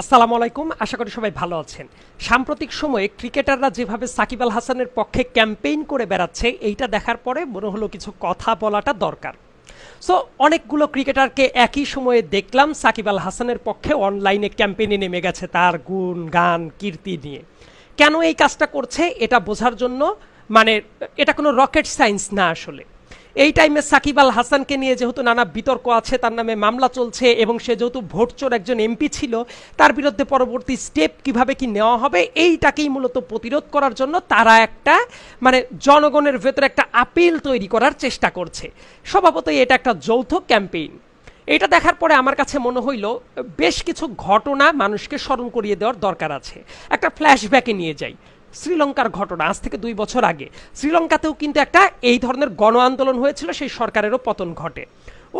আসসালামু আলাইকুম, আশা করি সবাই ভালো আছেন। সাম্প্রতিক সময়ে ক্রিকেটাররা যেভাবে সাকিব আল হাসানের পক্ষে ক্যাম্পেইন করে বেড়াচ্ছে, এইটা দেখার পরে মনে হলো কিছু কথা বলাটা দরকার। সো অনেকগুলো ক্রিকেটারকে একই সময়ে দেখলাম সাকিব আল হাসানের পক্ষে অনলাইনে ক্যাম্পেইনে নেমে গেছে তার গুণ, গান, কীর্তি নিয়ে। কেন এই কাজটা করছে, এটা বোঝার জন্য মানে এটা কোনো রকেট সায়েন্স না আসলে। এই টাইমে সাকিব আল হাসানকে নিয়ে যেহেতু নানা বিতর্ক আছে, তার নামে মামলা চলছে এবং সে যেহেতু ভোটচোর একজন এমপি ছিল, তার বিরুদ্ধে পরবর্তী স্টেপ কীভাবে কি নেওয়া হবে এইটাকেই মূলত প্রতিরোধ করার জন্য তারা একটা মানে জনগণের ভেতরে একটা আপিল তৈরি করার চেষ্টা করছে। স্বভাবতই এটা একটা যৌথ ক্যাম্পেইন। এটা দেখার পরে আমার কাছে মনে হইল, বেশ কিছু ঘটনা মানুষকে স্মরণ করিয়ে দেওয়ার দরকার আছে। একটা ফ্ল্যাশব্যাকে নিয়ে যাই। শ্রীলঙ্কার ঘটনা। আজ থেকে দুই বছর আগে। শ্রীলঙ্কাতেও কিন্তু একটা এই ধরনের গণ আন্দোলন হয়েছিল, সেই সরকারেরও পতন ঘটে।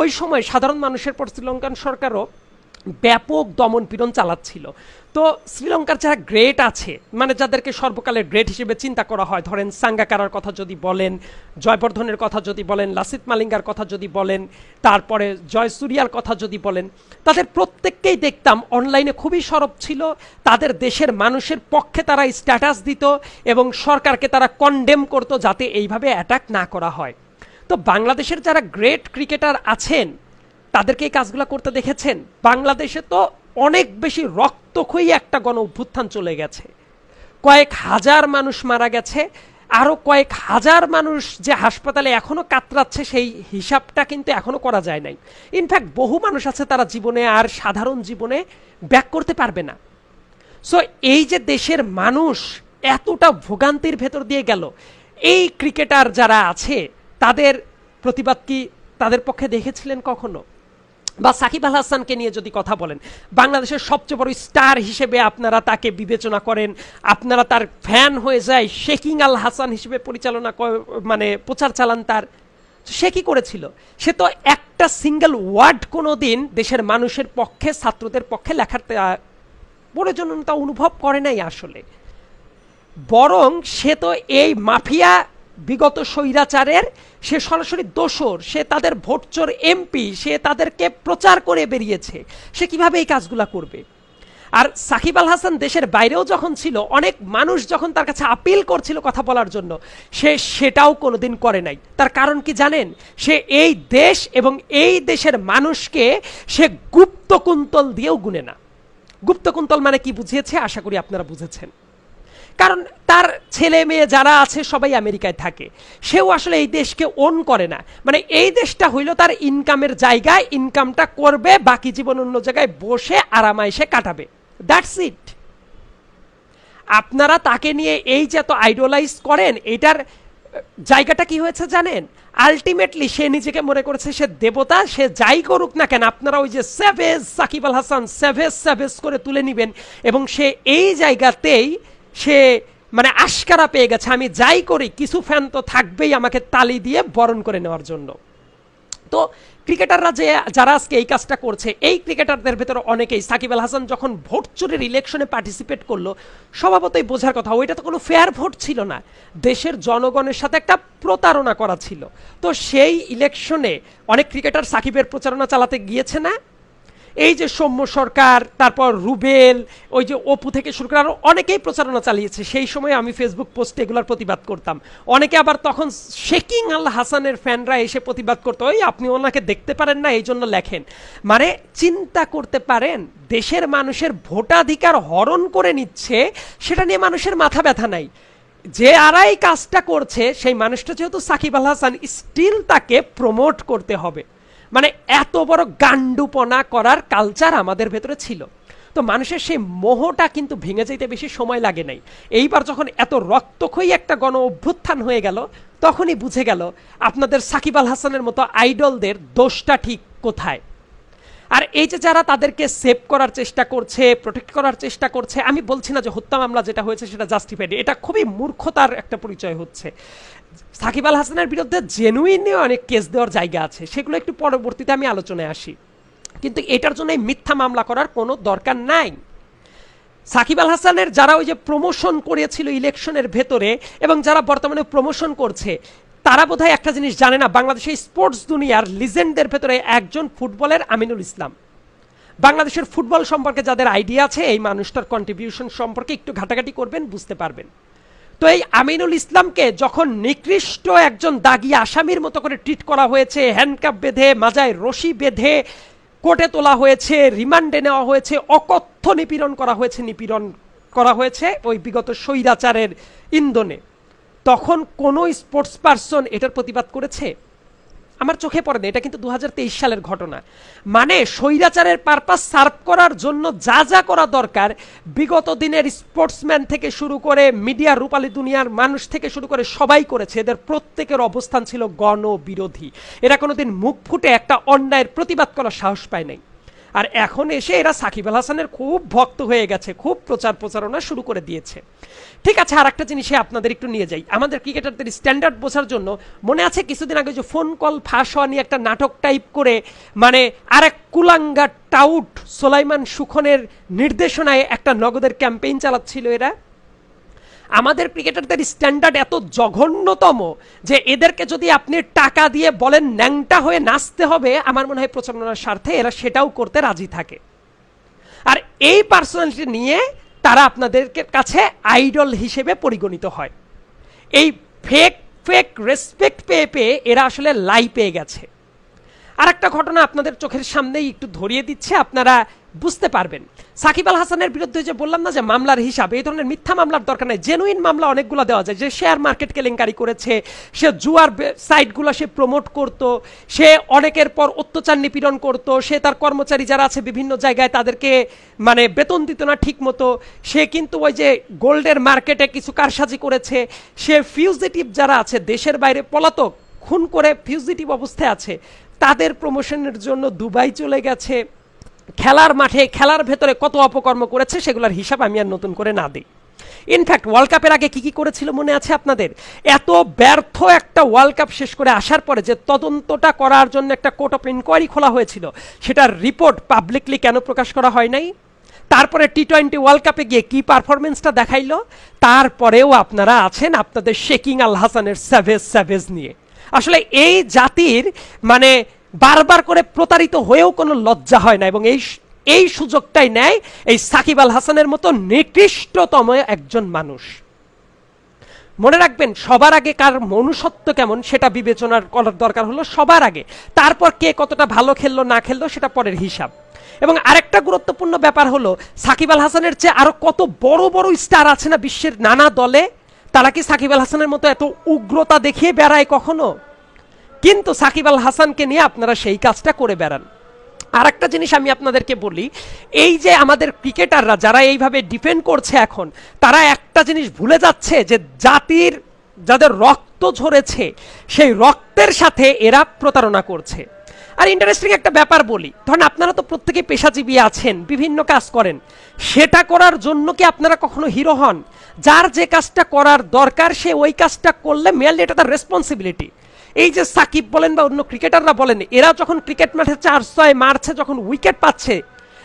ওই সময় সাধারণ মানুষের পর শ্রীলঙ্কান সরকারও ব্যাপক দমন পীড়ন চালাচ্ছিল। তো শ্রীলঙ্কার যারা গ্রেট আছে মানে যাদেরকে সর্বকালের গ্রেট হিসেবে চিন্তা করা হয়, ধরেন সাঙ্গাকারার কথা যদি বলেন, জয়বর্ধনের কথা যদি বলেন, লাসিত মালিঙ্গার কথা যদি বলেন, তারপরে জয়সুরিয়ার কথা যদি বলেন, তাদের প্রত্যেককেই দেখতাম অনলাইনে খুবই সরব ছিল, তাদের দেশের মানুষের পক্ষে তারা স্ট্যাটাস দিত এবং সরকারকে তারা কন্ডেম করতো যাতে এইভাবে অ্যাটাক না করা হয়। তো বাংলাদেশের যারা গ্রেট ক্রিকেটার আছেন তাদেরকে এই কাজগুলো করতে দেখেছেন? বাংলাদেশে তো অনেক বেশি রক্তক্ষয়ী একটা গণ অভ্যুত্থান চলে গেছে। কয়েক হাজার মানুষ মারা গেছে আরও কয়েক হাজার মানুষ যে হাসপাতালে এখনও কাতরাচ্ছে সেই হিসাবটা কিন্তু এখনও করা যায় নাই। ইনফ্যাক্ট বহু মানুষ আছে তারা জীবনে আর সাধারণ জীবনে ব্যাক করতে পারবে না। সো এই যে দেশের মানুষ এতটা ভোগান্তির ভেতর দিয়ে গেল, এই ক্রিকেটার যারা আছে, তাদের প্রতিবাদ কি তাদের পক্ষে দেখেছিলেন কখনো? বা সাকিব আল হাসানকে নিয়ে যদি কথা বলেন, বাংলাদেশের সবচেয়ে বড় স্টার হিসেবে আপনারা তাকে বিবেচনা করেন, আপনারা তার ফ্যান হয়ে যায়, শেকিং আল হাসান হিসেবে পরিচালনা মানে প্রচার চালান তার সে কি করেছিল? সে তো একটা সিঙ্গেল ওয়ার্ড কোনো দিন দেশের মানুষের পক্ষে, ছাত্রদের পক্ষে লেখার প্রয়োজনীয়তা অনুভব করে নাই আসলে। বরং সে তো এই মাফিয়া বিগত স্বৈরাচারের সে সরাসরি দোসর, সে তাদের ভোটচোর এমপি সে তাদেরকে প্রচার করে বেরিয়েছে। সে কীভাবে এই কাজগুলা করবে? আর সাকিব আল হাসান দেশের বাইরেও যখন ছিল, অনেক মানুষ যখন তার কাছে আপিল করছিল কথা বলার জন্য, সে সেটাও কোনোদিন করে নাই। তার কারণ কি জানেন? সে এই দেশ এবং এই দেশের মানুষকে সে গুপ্তকুন্তল দিয়েও গুনে না। গুপ্তকুন্তল মানে কি বুঝিয়েছে? আশা করি আপনারা বুঝেছেন। কারণ তার ছেলে মেয়ে যারা আছে সবাই আমেরিকায় থাকে। সেও আসলে এই দেশকে ওন করে না। মানে এই দেশটা হইল তার ইনকামের জায়গায় ইনকামটা করবে, বাকি জীবন অন্য জায়গায় বসে আরামাইসে কাটাবে। দ্যাটস ইট আপনারা তাকে নিয়ে এই যে এত আইডোলাইজ করেন, এটার জায়গাটা কি হয়েছে জানেন? আলটিমেটলি সে নিজেকে মনে করেছে সে দেবতা, সে যাই করুক না কেন, আপনারা ওই যে সেভেজ সাকিব আল হাসান সেভেজ সেভেজ করে তুলে নিবেন। এবং সে এই জায়গাতেই সে মানে আশকারা পেয়ে গেছে, আমি যাই করি, কিছু ফ্যান তো থাকবেই আমাকে তালি দিয়ে বরণ করে নেওয়ার জন্য। তো ক্রিকেটাররা যে, যারা আজকে এই কাজটা করছে, এই ক্রিকেটারদের ভেতরে অনেকেই, সাকিব আল হাসান যখন ভোট চুরির ইলেকশনে পার্টিসিপেট করল, স্বভাবতই বোঝার কথা ওইটা তো কোনো ফেয়ার ভোট ছিল না। দেশের জনগণের সাথে একটা প্রতারণা করা ছিল। তো সেই ইলেকশনে অনেক ক্রিকেটার সাকিবের প্রচারণা চালাতে গিয়েছে না? এই যে সৌম্য সরকার, তারপর রুবেল, ওই যে অপু থেকে শুরু করে আরও অনেকেই প্রচারণা চালিয়েছে। সেই সময় আমি ফেসবুক পোস্টে এগুলোর প্রতিবাদ করতাম। অনেকে আবার তখন শেকিং আল হাসানের ফ্যানরা এসে প্রতিবাদ করতো, ওই আপনি ওনাকে দেখতে পারেন না এই জন্য লেখেন। মানে চিন্তা করতে পারেন, দেশের মানুষের ভোটাধিকার হরণ করে নিচ্ছে, সেটা নিয়ে মানুষের মাথা ব্যথা নাই। যে আরাই কাজটা করছে, সেই মানুষটা যেহেতু সাকিব আল হাসান স্টিল তাকে প্রমোট করতে হবে। মানে এত বড় গান্ডুপনা করার কালচার আমাদের ভেতরে ছিল। তো মানুষের সেই মোহটা কিন্তু ভেঙে যেতে বেশি সময় লাগে নাই। এইবার যখন এত রক্তক্ষয়ী একটা গণ অভ্যুত্থান হয়ে গেল, তখনই বুঝে গেল, আপনাদের সাকিব আল হাসানের মতো আইডলদের দোষটা ঠিক কোথায়? আর এই যে যারা তাদেরকে সেভ করার চেষ্টা করছে প্রোটেক্ট করার চেষ্টা করছে, আমি বলছি না যে হত্যা মামলা যেটা হয়েছে সেটা জাস্টিফাইড এটা খুবই মূর্খতার একটা পরিচয় হচ্ছে। সাকিব আল হাসানের বিরুদ্ধে জেনুইনলি অনেক কেস দেওয়ার জায়গা আছে, সেগুলো একটু পরবর্তীতে আমি আলোচনায় আসি। কিন্তু এটার জন্য মিথ্যা মামলা করার কোনো দরকার নাই। সাকিব আল হাসানের যারা ওই যে প্রমোশন করেছিল ইলেকশনের ভেতরে এবং যারা বর্তমানে প্রমোশন করছে তারা বোধহয় একটা জিনিস জানে না বাংলাদেশের স্পোর্টস দুনিয়ার লিজেন্ডদের ভেতরে একজন ফুটবলের আমিনুল ইসলাম। বাংলাদেশের ফুটবল সম্পর্কে যাদের আইডিয়া আছে, এই মানুষটার কন্ট্রিবিউশন সম্পর্কে একটু ঘাটাঘাটি করবেন, বুঝতে পারবেন। তো এই আমিনুল ইসলামকে যখন নিকৃষ্ট একজন দাগি আসামির মতো করে ট্রিট করা হয়েছে হ্যান্ডকাপ বেঁধে, মাজায় রশি বেঁধে, কোর্টে তোলা হয়েছে, রিমান্ডে নেওয়া হয়েছে, অকথ্য নিপীড়ন করা হয়েছে, নিপীড়ন করা হয়েছে ওই বিগত স্বৈরাচারের ইন্ধনে। তখন কোনো স্পোর্টস পার্সন এটার প্রতিবাদ করেছে? আমার চোখে পড়ে না, এটা কিন্তু দু হাজার তেইশ সালের ঘটনা। মানে স্বৈরাচারের পারপাস সার্ভ করার জন্য যা যা করা দরকার, বিগত দিনের স্পোর্টসম্যান থেকে শুরু করে মিডিয়া রূপালী দুনিয়ার মানুষ থেকে শুরু করে সবাই করেছে, এদের প্রত্যেকের অবস্থান ছিল গণবিরোধী। এরা কোনোদিন মুখ ফুটে একটা অন্যায়ের প্রতিবাদ করার সাহস পায় নাই। আর এখন এসে এরা সাকিব আল হাসানের খুব ভক্ত হয়ে গেছে, খুব প্রচার প্রচারণা শুরু করে দিয়েছে। ঠিক আছে আর একটা জিনিসে আপনাদের একটু নিয়ে যাই। আমাদের ক্রিকেটারদের স্ট্যান্ডার্ড বোঝার জন্য মনে আছে কিছুদিন আগে যে ফোন কল ফাঁস হওয়া নিয়ে একটা নাটক টাইপ করে মানে আরেক কুলাঙ্গা টাউট সোলাইমান সুখনের নির্দেশনায় একটা নগদের ক্যাম্পেইন চালাচ্ছিল এরা? আমাদের ক্রিকেটারদের স্ট্যান্ডার্ড এত জঘন্যতম যে এদেরকে যদি আপনি টাকা দিয়ে বলেন ন্যাংটা হয়ে নাচতে হবে, আমার মনে হয় প্রচারণার স্বার্থে এরা সেটাও করতে রাজি থাকে। আর এই পার্সোনালিটি নিয়ে তারা আপনাদের কাছে আইডল হিসেবে পরিগণিত হয়। এই ফেক ফেক রেসপেক্ট পেয়ে পেয়ে এরা আসলে লাই পেয়ে গেছে। আর একটা ঘটনা আপনাদের চোখের সামনেই একটু ধরিয়ে দিচ্ছে, আপনারা বুঝতে পারবেন। সাকিব আল হাসানের বিরুদ্ধে যে বললাম না যে মামলার হিসাব, এই ধরনের মিথ্যা মামলার দরকার নেই। জেনুইন মামলা অনেকগুলো দেওয়া যায়। যে শেয়ার মার্কেট কেলেঙ্কারি করেছে, সে জুয়ার সাইটগুলো সে প্রমোট করত, সে অনেকের পর অত্যাচার নিপীড়ন করত, সে তার কর্মচারী যারা আছে বিভিন্ন জায়গায় তাদেরকে মানে বেতন দিত না ঠিক মতো সে কিন্তু ওই যে গোল্ডের মার্কেটে কিছু কারসাজি করেছে। সে ফিউজিটিভ যারা আছে, দেশের বাইরে পলাতক, খুন করে ফিউজিটিভ অবস্থায় আছে। তাদের প্রমোশনের জন্য দুবাই চলে গেছে। খেলার মাঠে, খেলার ভেতরে কত অপকর্ম করেছে সেগুলোর হিসাব আমি আর নতুন করে না দিই। ইনফ্যাক্ট ওয়ার্ল্ড কাপের আগে কি কি করেছিল মনে আছে আপনাদের? এত ব্যর্থ একটা ওয়ার্ল্ড কাপ শেষ করে আসার পরে যে তদন্তটা করার জন্য একটা কোর্ট অফ ইনকোয়ারি খোলা হয়েছিল, সেটার রিপোর্ট পাবলিকলি কেন প্রকাশ করা হয় নাই? তারপরে টি টোয়েন্টি ওয়ার্ল্ড কাপে গিয়ে কি পারফরমেন্সটা দেখাইলো? তারপরেও আপনারা আছেন আপনাদের শেকিং আল হাসানের স্যাভেজ স্যাভেজ নিয়ে। আসলে এই জাতির মানে বারবার করে প্রতারিত হয়েও কোনো লজ্জা হয় না এবং এই এই সুযোগটাই নেয় এই সাকিব আল হাসানের মতো নিকৃষ্টতম একজন মানুষ। মনে রাখবেন, সবার আগে কার মনুষ্যত্ব কেমন সেটা বিবেচনার করার দরকার হলো সবার আগে। তারপর কে কতটা ভালো খেললো, না খেললো সেটা পরের হিসাব। এবং আরেকটা গুরুত্বপূর্ণ ব্যাপার হলো, সাকিব আল হাসানের চেয়ে আরও কত বড় বড় স্টার আছে না বিশ্বের নানা দলে? তারা কি সাকিব আল হাসানের মতো এত উগ্রতা দেখিয়ে বেড়ায় কখনো? কিন্তু সাকিব আল হাসানকে নিয়ে আপনারা সেই কাজটা করে বেড়ান। আর একটা জিনিস আমি আপনাদেরকে বলি, এই যে আমাদের ক্রিকেটাররা যারা এইভাবে ডিফেন্ড করছে এখন, তারা একটা জিনিস ভুলে যাচ্ছে যে জাতির যাদের রক্ত ঝরেছে, সেই রক্তের সাথে এরা প্রতারণা করছে। আর ইন্টারেস্টিং একটা ব্যাপার বলি, ধরেন আপনারা তো প্রত্যেকে পেশাজীবী আছেন, বিভিন্ন কাজ করেন, সেটা করার জন্য কি আপনারা কখনো হিরো হন? যার যে কাজটা করার দরকার, সে ওই কাজটা করলে মেয়ালি এটা তার রেসপন্সিবিলিটি এই যে সাকিব বলেন বা অন্য ক্রিকেটাররা বলেন, এরা যখন ক্রিকেট মাঠে চার ছয় মারছে, যখন উইকেট পাচ্ছে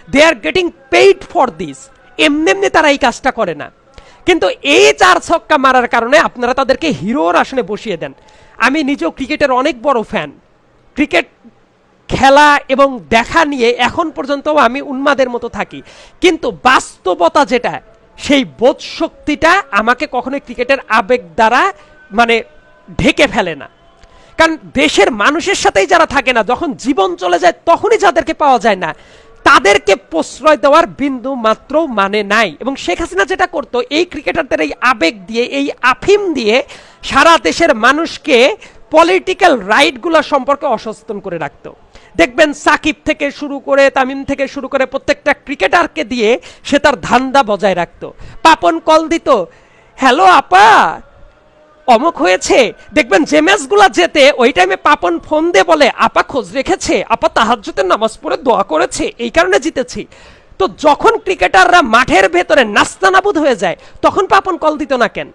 they are getting paid for this এমনি এমনি তারা এই কাজটা করে না। কিন্তু এই চার ছক্কা মারার কারণে আপনারা তাদেরকে হিরোর আসনে বসিয়ে দেন। আমি নিজেও ক্রিকেটের অনেক বড় ফ্যান ক্রিকেট খেলা এবং দেখা নিয়ে এখন পর্যন্ত আমি উন্মাদের মতো থাকি। কিন্তু বাস্তবতা যেটা, সেই বোধ শক্তিটা আমাকে কখনোই ক্রিকেটের আবেগ দ্বারা মানে ঢেকে ফেলে না। কারণ দেশের মানুষের সাথেই যারা থাকে না, যখন জীবন চলে যায় তখনই যাদেরকে পাওয়া যায় না, তাদেরকে প্রশ্রয় দেওয়ার বিন্দু মাত্র মানে নাই। এবং শেখ হাসিনা যেটা করতো, এই ক্রিকেটারদের এই আবেগ দিয়ে, এই আফিম দিয়ে সারা দেশের মানুষকে পলিটিক্যাল রাইটগুলো সম্পর্কে অসচেতন করে রাখতো। দেখবেন সাকিব থেকে শুরু করে, তামিম থেকে শুরু করে প্রত্যেকটা ক্রিকেটারকে দিয়ে সে তার ধান্দা বজায় রাখতো। পাপন কল দিত, হ্যালো আপা অমক হয়েছে। দেখবেন যে ম্যাচগুলা যেতে ওই টাইমে পাপন ফোন দে বলে, আপা খোঁজ রেখেছে, আপা তাহাজ্জুদের নামাজ পড়ে দোয়া করেছে, এই কারণে জিতেছি। তো যখন ক্রিকেটাররা মাঠের ভেতরে নাস্তানাবুদ হয়ে যায়, তখন পাপন কল দিত না কেন?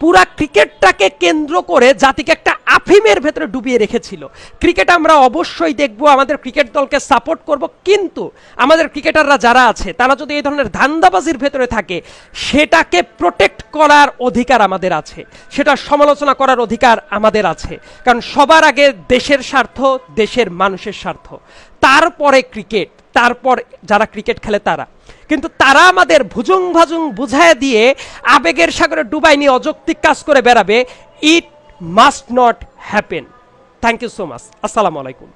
পুরা ক্রিকেটটাকে কেন্দ্র করে জাতিকে একটা আফিমের ভেতরে ডুবিয়ে রেখেছিল। ক্রিকেট আমরা অবশ্যই দেখব, আমাদের ক্রিকেট দলকে সাপোর্ট করব, কিন্তু আমাদের ক্রিকেটাররা যারা আছে, তারা যদি এই ধরনের ধান্দাবাজির ভেতরে থাকে, সেটাকে প্রোটেক্ট করার অধিকার আমাদের আছে। সেটা সমালোচনা করার অধিকার আমাদের আছে। কারণ সবার আগে দেশের স্বার্থ, দেশের মানুষের স্বার্থ। তারপরে ক্রিকেট, তারপর যারা ক্রিকেট খেলে তারা। কিন্তু তারা আমাদের ভুজুং ভাজুং বুঝায় দিয়ে আবেগের সাগরে ডুবাই নিয়ে অযৌক্তিক কাজ করে বেড়াবে। It must not happen thank you so much আসসালামু আলাইকুম।